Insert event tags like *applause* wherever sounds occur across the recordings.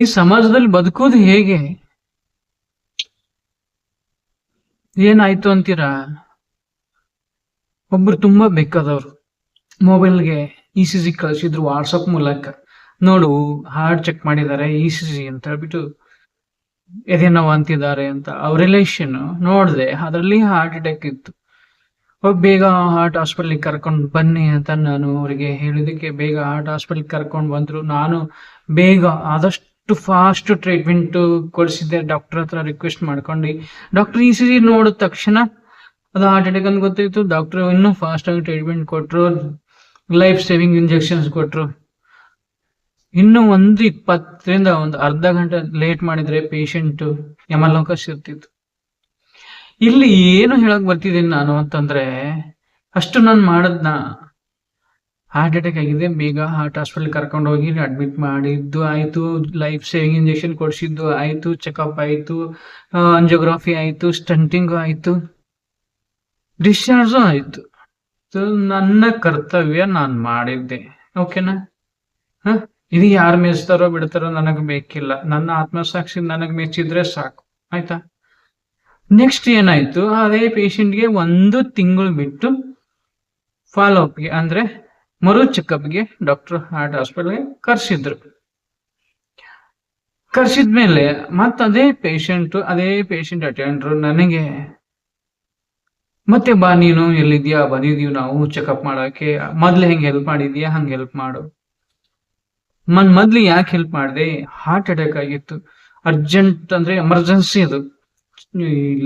ಈ ಸಮಾಜದಲ್ಲಿ ಬದುಕೋದು ಹೇಗೆ? ಏನಾಯ್ತು ಅಂತೀರಾ? ಒಬ್ರು ತುಂಬಾ ಬೇಕಾದವ್ರು. ಮೊಬೈಲ್ಗೆ ಇ ಸಿ ಜಿ ಕಳಿಸಿದ್ರು ವಾಟ್ಸಪ್ ಮೂಲಕ. ನೋಡು ಹಾರ್ಟ್ ಚೆಕ್ ಮಾಡಿದ್ದಾರೆ ಇ ಸಿ ಜಿ ಅಂತ ಹೇಳ್ಬಿಟ್ಟು ಎದೆ ನೋವು ಅಂತಿದ್ದಾರೆ ಅಂತ. ಅವ್ರ ರಿಲೇಷನ್ ನೋಡಿದೆ, ಅದರಲ್ಲಿ ಹಾರ್ಟ್ ಅಟ್ಯಾಕ್ ಇತ್ತು. ಬೇಗ ಹಾರ್ಟ್ ಹಾಸ್ಪಿಟ್ಲಿಗೆ ಕರ್ಕೊಂಡು ಬನ್ನಿ ಅಂತ ನಾನು ಅವರಿಗೆ ಹೇಳಿದಕ್ಕೆ ಬೇಗ ಹಾರ್ಟ್ ಹಾಸ್ಪಿಟ್ಲಿಗೆ ಕರ್ಕೊಂಡು ಬಂದ್ರು. ನಾನು ಬೇಗ ಆದಷ್ಟು ಫಾಸ್ಟ್ ಟ್ರೀಟ್ಮೆಂಟ್ ಕೊಡಿಸಿದ್ದೆ. ಡಾಕ್ಟರ್ ಹತ್ರ ರಿಕ್ವೆಸ್ಟ್ ಮಾಡ್ಕೊಂಡು. ಡಾಕ್ಟರ್ ಇ ಸಿ ಜಿ ನೋಡಿದ ತಕ್ಷಣ ಅದು ಹಾರ್ಟ್ ಅಟ್ಯಾಕ್ ಅಂತ ಗೊತ್ತಾಯ್ತು. ಡಾಕ್ಟರ್ ಇನ್ನೂ ಫಾಸ್ಟ್ ಆಗಿ ಟ್ರೀಟ್ಮೆಂಟ್ ಕೊಟ್ರು. ಲೈಫ್ ಸೇವಿಂಗ್ ಇಂಜೆಕ್ಷನ್ಸ್ ಕೊಟ್ರು. ಇನ್ನು ಒಂದು ಇಪ್ಪತ್ತರಿಂದ ಒಂದು ಅರ್ಧ ಗಂಟೆ ಲೇಟ್ ಮಾಡಿದ್ರೆ ಪೇಷಂಟ್ ಯಮಲೋಕ ಇರ್ತಿತ್ತು. ಇಲ್ಲಿ ಏನು ಹೇಳಕ್ ಬರ್ತಿದ್ದೀನಿ ನಾನು ಅಂತಂದ್ರೆ, ಅಷ್ಟು ನಾನು ಮಾಡದ್ನ ಹಾರ್ಟ್ ಅಟ್ಯಾಕ್ ಆಗಿದೆ, ಬೇಗ ಹಾರ್ಟ್ ಹಾಸ್ಪಿಟಲ್ ಕರ್ಕೊಂಡು ಹೋಗಿ ಅಡ್ಮಿಟ್ ಮಾಡಿದ್ದು ಆಯ್ತು. ಲೈಫ್ ಸೇವಿಂಗ್ ಇಂಜೆಕ್ಷನ್ ಕೊಡಿಸಿದ್ದು ಆಯ್ತು ಚೆಕಪ್ ಆಯಿತು ಅಂಜಿಯೋಗ್ರಫಿ ಆಯಿತು ಸ್ಟಂಟಿಂಗು ಆಯಿತು. ಡಿಸ್ಚಾರ್ಜು ಆಯ್ತು. ನನ್ನ ಕರ್ತವ್ಯ ನಾನು ಮಾಡಿದ್ದೆ. ಓಕೆನಾ ಹ? ಇದು ಯಾರು ಮೆಚ್ತಾರೋ ಬಿಡ್ತಾರೋ ನನಗೆ ಬೇಕಿಲ್ಲ. ನನ್ನ ಆತ್ಮಸಾಕ್ಷಿ ನನಗೆ ಮೆಚ್ಚಿದ್ರೆ ಸಾಕು. ಆಯ್ತಾ? ನೆಕ್ಸ್ಟ್ ಏನಾಯ್ತು, ಅದೇ ಪೇಷಂಟ್ಗೆ ಒಂದು ತಿಂಗಳು ಬಿಟ್ಟು ಫಾಲೋ ಅಪ್ಗೆ ಅಂದ್ರೆ ಮರು ಚೆಕಪ್ಗೆ ಡಾಕ್ಟರ್ ಹಾರ್ಟ್ ಹಾಸ್ಪಿಟಲ್ಗೆ ಕರ್ಸಿದ್ರು. ಕರ್ಸಿದ್ಮೇಲೆ ಮತ್ತೆ ಅದೇ ಪೇಷಂಟ್ ಅದೇ ಪೇಷಂಟ್ ಅಟೆಂಡ್ರು ನನಗೆ, ಮತ್ತೆ ಬಾ ನೀನು, ಎಲ್ಲಿದ್ಯಾ ಬಂದಿದೀವಿ ನಾವು ಚೆಕಪ್ ಮಾಡಕ್ಕೆ, ಮೊದ್ಲು ಹೆಂಗ್ ಹೆಲ್ಪ್ ಮಾಡಿದ್ಯಾ, ಹಂಗ್ ಹೆಲ್ಪ್ ಮಾಡು. ಮನ್, ಮೊದ್ಲು ಯಾಕೆ ಹೆಲ್ಪ್ ಮಾಡಿದೆ ಹಾರ್ಟ್ ಅಟ್ಯಾಕ್ ಆಗಿತ್ತು. ಅರ್ಜೆಂಟ್ ಅಂದ್ರೆ ಎಮರ್ಜೆನ್ಸಿ ಅದು.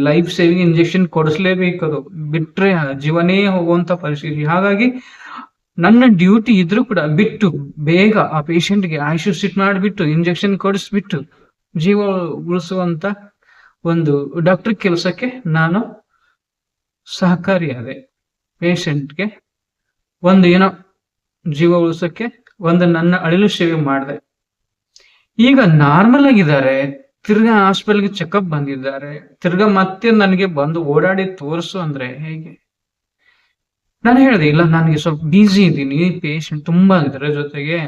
ಲೈಫ್ ಸೇವಿಂಗ್ ಇಂಜೆಕ್ಷನ್ ಕೊಡಿಸ್ಲೇಬೇಕು ಅದು ಬಿಟ್ರೆ ಜೀವನೇ ಹೋಗುವಂತ ಪರಿಸ್ಥಿತಿ. ಹಾಗಾಗಿ ನನ್ನ ಡ್ಯೂಟಿ ಇದ್ರೂ ಕೂಡ ಬಿಟ್ಟು ಬೇಗ ಆ ಪೇಷಂಟ್ಗೆ ಆಯುಷು ಸಿಟ್ ಮಾಡಿಬಿಟ್ಟು ಇಂಜೆಕ್ಷನ್ ಕೊಡಿಸ್ಬಿಟ್ಟು ಜೀವ ಉಳಿಸುವಂತ ಒಂದು ಡಾಕ್ಟರ್ ಕೆಲಸಕ್ಕೆ ನಾನು ಸಹಕಾರಿಯಾದೆ. ಪೇಷಂಟ್ಗೆ ಒಂದು ಏನೋ ಜೀವ ಉಳಿಸೋಕ್ಕೆ ಒಂದು ನನ್ನ ಅಳಿಲು ಸೇವೆ ಮಾಡಿದೆ. ಈಗ ನಾರ್ಮಲ್ ಆಗಿದ್ದಾರೆ, ತಿರ್ಗಾ ಹಾಸ್ಪಿಟಲ್ಗೆ ಚೆಕಪ್ ಬಂದಿದ್ದಾರೆ, ತಿರ್ಗಾ ಮತ್ತೆ ನನಗೆ ಬಂದು ಓಡಾಡಿ ತೋರಿಸು ಅಂದ್ರೆ ಹೇಗೆ? ನಾನು ಹೇಳಿದೆ, ಇಲ್ಲ, ನನಗೆ ಸ್ವಲ್ಪ ಬ್ಯುಸಿ ಇದ್ದೀನಿ ಪೇಷಂಟ್ ತುಂಬಾ ಇದ್ದಾರೆ ಜೊತೆಗೆ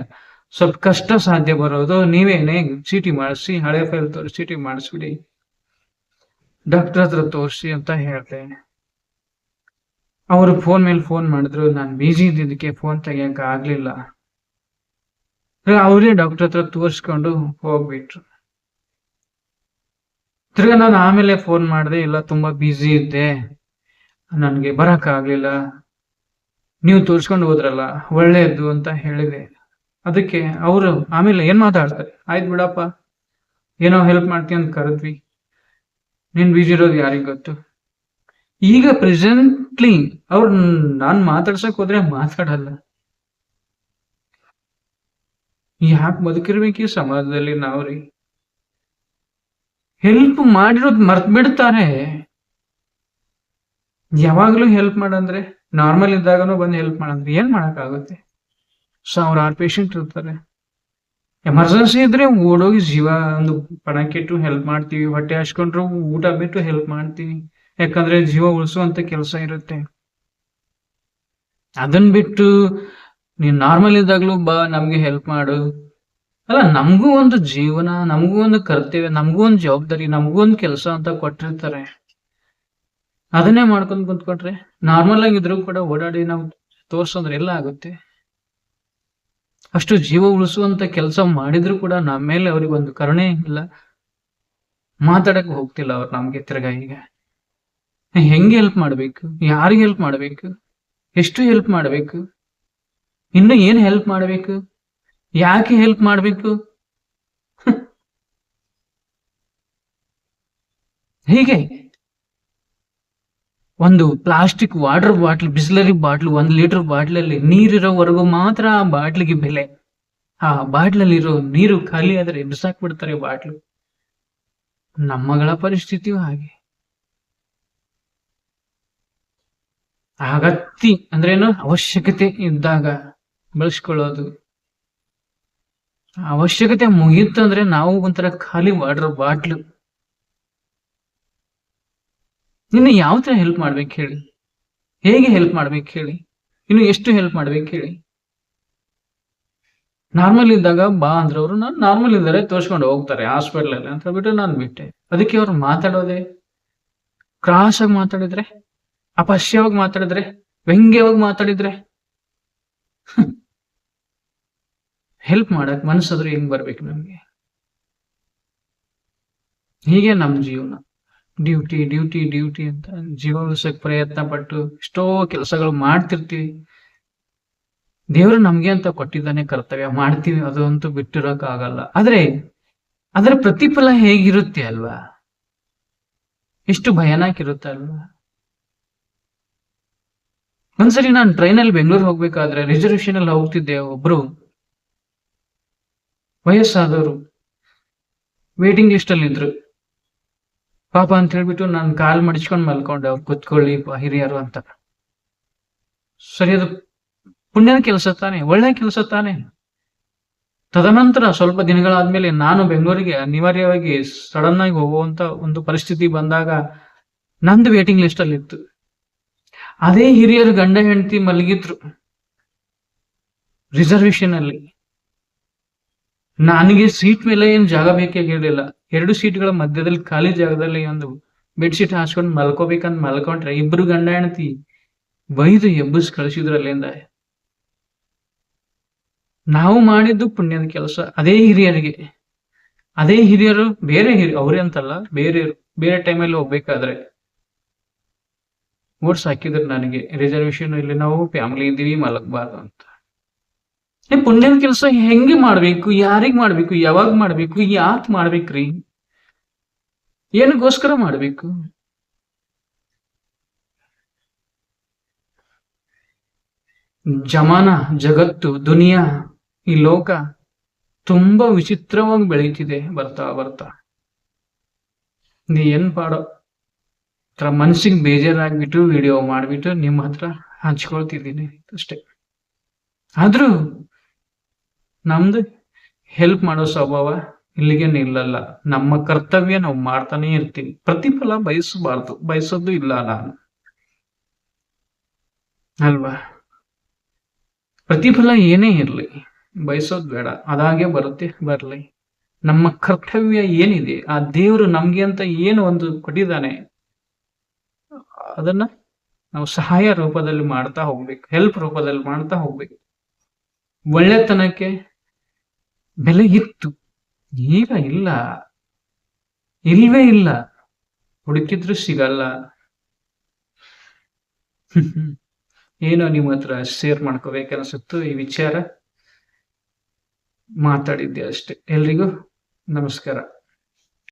ಸ್ವಲ್ಪ ಕಷ್ಟ ಸಾಧ್ಯ ಬರೋದು ನೀವೇನೇ ಚೀಟಿ ಮಾಡಿಸಿ, ಹಳೆ ಫೈಲ್ ತೋರಿಸಿ ಚೀಟಿ ಮಾಡಿಸ್ಬಿಡಿ. ಡಾಕ್ಟರ್ ಹತ್ರ ತೋರಿಸಿ ಅಂತ ಹೇಳಿದೆ. ಅವರು ಫೋನ್ ಮೇಲೆ ಫೋನ್ ಮಾಡಿದ್ರು, ನಾನು ಬ್ಯುಸಿ ಇದ್ದಿದ್ದಕ್ಕೆ ಫೋನ್ ತೆಗಿಯಕ್ಕೆ ಆಗ್ಲಿಲ್ಲ. ಅವರೇ ಡಾಕ್ಟರ್ ಹತ್ರ ತೋರಿಸ್ಕೊಂಡು ಹೋಗ್ಬಿಟ್ರು. ತಿರ್ಗಾ ನಾನು ಆಮೇಲೆ ಫೋನ್ ಮಾಡಿದೆ, ಇಲ್ಲ, ತುಂಬಾ ಬ್ಯುಸಿ ಇದ್ದೆ. ನನಗೆ ಬರಕ್ ಆಗ್ಲಿಲ್ಲ. ನೀವು ತೋರಿಸ್ಕೊಂಡು ಹೋದ್ರಲ್ಲ ಒಳ್ಳೆಯದು ಅಂತ ಹೇಳಿದೆ. ಅದಕ್ಕೆ ಅವರು ಆಮೇಲೆ ಏನ್ ಮಾತಾಡ್ತಾರೆ? ಆಯ್ತು ಬಿಡಪ್ಪ, ಏನೋ ಹೆಲ್ಪ್ ಮಾಡ್ತೀನಿ ಅಂತ ಕರೆದ್ವಿ. ನೀನ್ ಬಿಜಿ ಇರೋದು ಯಾರಿಗ್ ಗೊತ್ತು? ಈಗ ಪ್ರೆಸೆಂಟ್ಲಿ ಅವ್ರು ನಾನ್ ಮಾತಾಡ್ಸಕ್ ಹೋದ್ರೆ ಮಾತಾಡಲ್ಲ. ಯಾಕೆ ಬದುಕಿರ್ಬೇಕು ಸಮಾಜದಲ್ಲಿ ನಾವ್ರಿ. ಹೆಲ್ಪ್ ಮಾಡಿರೋದ್ ಮರ್ತ್ ಬಿಡ್ತಾರೆ ಯಾವಾಗ್ಲೂ ಹೆಲ್ಪ್ ಮಾಡಂದ್ರೆ. ನಾರ್ಮಲ್ ಇದ್ದಾಗನು ಬಂದು ಹೆಲ್ಪ್ ಮಾಡಂದ್ರೆ ಏನ್ ಮಾಡಕ್ಕಾಗುತ್ತೆ? ಸಾವಿರಾರು ಪೇಷಂಟ್ ಇರ್ತಾರೆ. ಎಮರ್ಜೆನ್ಸಿ ಇದ್ರೆ ಓಡೋಗಿ ಜೀವ ಒಂದು ಪಣಕ್ಕಿಟ್ಟು ಹೆಲ್ಪ್ ಮಾಡ್ತೀವಿ. ಹೊಟ್ಟೆ ಹಚ್ಕೊಂಡ್ರು ಊಟ ಬಿಟ್ಟು ಹೆಲ್ಪ್ ಮಾಡ್ತೀವಿ. ಯಾಕಂದ್ರೆ ಜೀವ ಉಳಿಸುವಂತ ಕೆಲಸ ಇರುತ್ತೆ. ಅದನ್ ಬಿಟ್ಟು ನೀನ್ ನಾರ್ಮಲ್ ಇದ್ದಾಗ್ಲೂ ಬಾ, ನಮ್ಗೆ ಹೆಲ್ಪ್ ಮಾಡು. ಅಲ್ಲ, ನಮಗೂ ಒಂದು ಜೀವನ, ನಮಗೂ ಒಂದು ಕರ್ತವ್ಯ, ನಮಗೂ ಒಂದು ಜವಾಬ್ದಾರಿ, ನಮಗೂ ಒಂದು ಕೆಲಸ ಅಂತ ಕೊಟ್ಟಿರ್ತಾರೆ. ಅದನ್ನೇ ಮಾಡ್ಕೊಂಡು ಕುಂತ್ಕೊಂಡ್ರೆ ನಾರ್ಮಲ್ ಆಗಿದ್ರು ಕೂಡ ಓಡಾಡಿ ನಾವು ತೋರ್ಸೋದ್ರೆ ಎಲ್ಲ ಆಗುತ್ತೆ. ಅಷ್ಟು ಜೀವ ಉಳಿಸುವಂತ ಕೆಲಸ ಮಾಡಿದ್ರು ಕೂಡ ನಮ್ಮ ಮೇಲೆ ಅವ್ರಿಗೆ ಒಂದು ಕರುಣೆ ಇಲ್ಲ. ಮಾತಾಡಕ್ ಹೋಗ್ತಿಲ್ಲ ಅವ್ರು ನಮ್ಗೆ ತಿರ್ಗಾ ಈಗ ಹೆಂಗೆ ಹೆಲ್ಪ್ ಮಾಡ್ಬೇಕು? ಯಾರಿಗೆ ಹೆಲ್ಪ್ ಮಾಡ್ಬೇಕು? ಎಷ್ಟು ಹೆಲ್ಪ್ ಮಾಡ್ಬೇಕು? ಇನ್ನು ಏನ್ ಹೆಲ್ಪ್ ಮಾಡ್ಬೇಕು? ಯಾಕೆ ಹೆಲ್ಪ್ ಮಾಡ್ಬೇಕು? ಹೀಗೆ. ಒಂದು plastic water bottle, Bisleri bottle, ಒಂದ್ ಲೀಟರ್ ಬಾಟ್ಲಲ್ಲಿ ನೀರಿರೋವರೆಗೂ ಮಾತ್ರ ಆ ಬಾಟ್ಲಿಗೆ ಬೆಲೆ. ಆ ಬಾಟ್ಲಲ್ಲಿರೋ ನೀರು ಖಾಲಿ ಆದ್ರೆ ಬಿಸಾಕ್ಬಿಡ್ತಾರೆ ಬಾಟ್ಲು. ನಮ್ಮಗಳ ಪರಿಸ್ಥಿತಿಯೂ ಹಾಗೆ. ಅಗತ್ಯ ಅಂದ್ರೇನು? ಅವಶ್ಯಕತೆ ಇದ್ದಾಗ ಬಳಸ್ಕೊಳ್ಳೋದು. ಅವಶ್ಯಕತೆ ಮುಗಿಯುತ್ತಂದ್ರೆ ನಾವು ಒಂಥರ ಖಾಲಿ ವಾಟರ್ ಬಾಟ್ಲು ಇನ್ನು ಯಾವ ತರ ಹೆಲ್ಪ್ ಮಾಡ್ಬೇಕು ಹೇಳಿ? ಹೇಗೆ ಹೆಲ್ಪ್ ಮಾಡ್ಬೇಕು ಹೇಳಿ? ಇನ್ನು ಎಷ್ಟು ಹೆಲ್ಪ್ ಮಾಡ್ಬೇಕು ಹೇಳಿ? ನಾರ್ಮಲ್ ಇದ್ದಾಗ ಬಾ ಅಂದ್ರವ್ರು ನಾನು ನಾರ್ಮಲ್ ಇದ್ದಾರೆ ತೋರ್ಸ್ಕೊಂಡು ಹೋಗ್ತಾರೆ ಹಾಸ್ಪಿಟಲ್ ಅಲ್ಲಿ ಅಂತ ಹೇಳ್ಬಿಟ್ಟು ನಾನು ಬಿಟ್ಟೆ. ಅದಕ್ಕೆ ಅವ್ರು ಮಾತಾಡೋದೆ? ಕ್ರಾಸ್ ಆಗಿ ಮಾತಾಡಿದ್ರೆ? ಅಪಶ್ಯವಾಗಿ ಮಾತಾಡಿದ್ರೆ? ವ್ಯಂಗ್ಯವಾಗಿ ಮಾತಾಡಿದ್ರೆ? *laughs* ಹೆಲ್ಪ್ ಮಾಡಕ್ ಮನಸ್ಸಾದ್ರೂ ಹೆಂಗ್ ಬರ್ಬೇಕು ನಮ್ಗೆ? ಹೀಗೆ ನಮ್ ಜೀವನ. ಡ್ಯೂಟಿ ಡ್ಯೂಟಿ ಡ್ಯೂಟಿ ಅಂತ ಜೀವ ಉಳಿಸಕ್ ಪ್ರಯತ್ನ ಪಟ್ಟು ಎಷ್ಟೋ ಕೆಲಸಗಳು ಮಾಡ್ತಿರ್ತೀವಿ. ದೇವರು ನಮ್ಗೆ ಅಂತ ಕೊಟ್ಟಿದ್ದಾನೆ ಕರ್ತವ್ಯ. ಮಾಡ್ತೀವಿ ಅದು ಅಂತೂ ಬಿಟ್ಟಿರೋಕ್ ಆಗಲ್ಲ ಆದ್ರೆ, ಅದರ ಪ್ರತಿಫಲ ಹೇಗಿರುತ್ತೆ ಅಲ್ವಾ? ಎಷ್ಟು ಭಯಾನಕ ಇರುತ್ತೆ ಅಲ್ವಾ? ಒಂದ್ಸರಿ ನಾನು ಟ್ರೈನಲ್ಲಿ ಬೆಂಗಳೂರು ಹೋಗ್ಬೇಕಾದ್ರೆ ರಿಸರ್ವೇಶನ್ ಅಲ್ಲಿ ಹೋಗ್ತಿದ್ದೆ ಒಬ್ರು. ವಯಸ್ಸಾದವರು. ವೇಟಿಂಗ್ ಲಿಸ್ಟ್ ಅಲ್ಲಿ ಇದ್ರು ಪಾಪ ಅಂತ ಹೇಳ್ಬಿಟ್ಟು ನಾನು ಕಾಲ್ ಮಡಿಚ್ಕೊಂಡ್ ಮಲ್ಕೊಂಡೆ, ಅವ್ರು ಕುತ್ಕೊಳ್ಳಿ ಹಿರಿಯರು ಅಂತ. ಸರಿ, ಅದು ಪುಣ್ಯನ ಕೆಲಸ ತಾನೆ, ಒಳ್ಳೆ ಕೆಲಸ ತಾನೆ. ತದನಂತರ ಸ್ವಲ್ಪ ದಿನಗಳಾದ್ಮೇಲೆ ನಾನು ಬೆಂಗಳೂರಿಗೆ ಅನಿವಾರ್ಯವಾಗಿ ಸಡನ್ ಆಗಿ ಹೋಗುವಂತ ಒಂದು ಪರಿಸ್ಥಿತಿ ಬಂದಾಗ ನಂದು ವೇಟಿಂಗ್ ಲಿಸ್ಟ್ ಅಲ್ಲಿ ಇತ್ತು. ಅದೇ ಹಿರಿಯರು ಗಂಡ ಹೆಂಡತಿ ಮಲಗಿದ್ರು. ರಿಸರ್ವೇಶನ್ ಅಲ್ಲಿ. ನನಗೆ ಸೀಟ್ ಮೇಲೆ ಏನ್ ಜಾಗ ಬೇಕಾಗಿರ್ಲಿಲ್ಲ ಎರಡು ಸೀಟ್ಗಳ ಮಧ್ಯದಲ್ಲಿ ಖಾಲಿ ಜಾಗದಲ್ಲಿ ಒಂದು ಬೆಡ್ಶೀಟ್ ಹಾಸ್ಕೊಂಡು ಮಲ್ಕೋಬೇಕಂತ ಮಲ್ಕೊಂಡ್ರೆ ಇಬ್ರು ಗಂಡ ಹೆಂಡತಿ ಬೈದು ಎಬ್ಬಿಸ್ ಕಳಿಸಿದ್ರು ಅಲ್ಲಿಂದ ನಾವು ಮಾಡಿದ್ದು ಪುಣ್ಯದ ಕೆಲಸ ಅದೇ ಹಿರಿಯರಿಗೆ. ಅದೇ ಹಿರಿಯರು ಬೇರೆ ಹಿರಿಯ ಅವರೇ ಅಂತಲ್ಲ, ಬೇರೆ ಬೇರೆ ಟೈಮಲ್ಲಿ ಹೋಗ್ಬೇಕಾದ್ರೆ. ಓಟ್ಸ್ ಹಾಕಿದ್ರು ನನಗೆ. ರಿಸರ್ವೇಶನ್ ಇಲ್ಲಿ, ನಾವು ಫ್ಯಾಮಿಲಿ ಇದ್ದೀವಿ, ಮಲಗಬಾರ್ದು ಅಂತ. ಏ, ಪುಣ್ಯದ ಕೆಲಸ ಹೆಂಗೆ ಮಾಡ್ಬೇಕು? ಯಾರಿಗ್ ಮಾಡ್ಬೇಕು? ಯಾವಾಗ ಮಾಡ್ಬೇಕು? ಯಾಕೆ ಮಾಡ್ಬೇಕ್ರಿ? ಏನಕ್ಕೋಸ್ಕರ ಮಾಡ್ಬೇಕು? ಜಮಾನ, ಜಗತ್ತು, ದುನಿಯಾ, ಈ ಲೋಕ ತುಂಬಾ ವಿಚಿತ್ರವಾಗಿ ಬೆಳೀತಿದೆ, ಬರ್ತಾ ಬರ್ತಾ. ನೀ ಏನ್ ಪಾಡೋ? ತರ ಮನ್ಸಿಗೆ ಬೇಜಾರಾಗ್ಬಿಟ್ಟು ವಿಡಿಯೋ ಮಾಡ್ಬಿಟ್ಟು ನಿಮ್ಮ ಹತ್ರ ಹಂಚ್ಕೊಳ್ತಿದ್ದೀನಿ, ಅಷ್ಟೇ. ಆದ್ರೂ ನಮ್ದು ಹೆಲ್ಪ್ ಮಾಡೋ ಸ್ವಭಾವ ಇಲ್ಲಿಗೆ ನಿಲ್ಲಲ್ಲ ನಮ್ಮ ಕರ್ತವ್ಯ ನಾವು ಮಾಡ್ತಾನೆ ಇರ್ತೀವಿ. ಪ್ರತಿಫಲ ಬಯಸಬಾರ್ದು. ಬಯಸೋದು ಇಲ್ಲ ನಾನು. ಅಲ್ವಾ? ಪ್ರತಿಫಲ ಏನೇ ಇರಲಿ, ಬಯಸೋದು ಬೇಡ. ಅದಾಗೆ ಬರುತ್ತೆ, ಬರಲಿ. ನಮ್ಮ ಕರ್ತವ್ಯ ಏನಿದೆ, ಆ ದೇವರು ನಮ್ಗೆ ಅಂತ ಏನು ಒಂದು ಕೊಟ್ಟಿದ್ದಾನೆ, ಅದನ್ನ ನಾವು ಸಹಾಯ ರೂಪದಲ್ಲಿ ಮಾಡ್ತಾ ಹೋಗ್ಬೇಕು ಹೆಲ್ಪ್ ರೂಪದಲ್ಲಿ ಮಾಡ್ತಾ ಹೋಗ್ಬೇಕು. ಒಳ್ಳೆತನಕ್ಕೆ ಬೆಲೆ ಇತ್ತು. ಈಗ ಇಲ್ಲ. ಇಲ್ವೇ ಇಲ್ಲ. ಹುಡುಕಿದ್ರು ಸಿಗಲ್ಲ. *laughs* ಏನೋ ನಿಮ್ಮ ಹತ್ರ ಶೇರ್ ಮಾಡ್ಕೋಬೇಕನ್ಸುತ್ತು ಈ ವಿಚಾರ? ಮಾತಾಡಿದ್ದೆ ಅಷ್ಟೆ. ಎಲ್ರಿಗೂ ನಮಸ್ಕಾರ.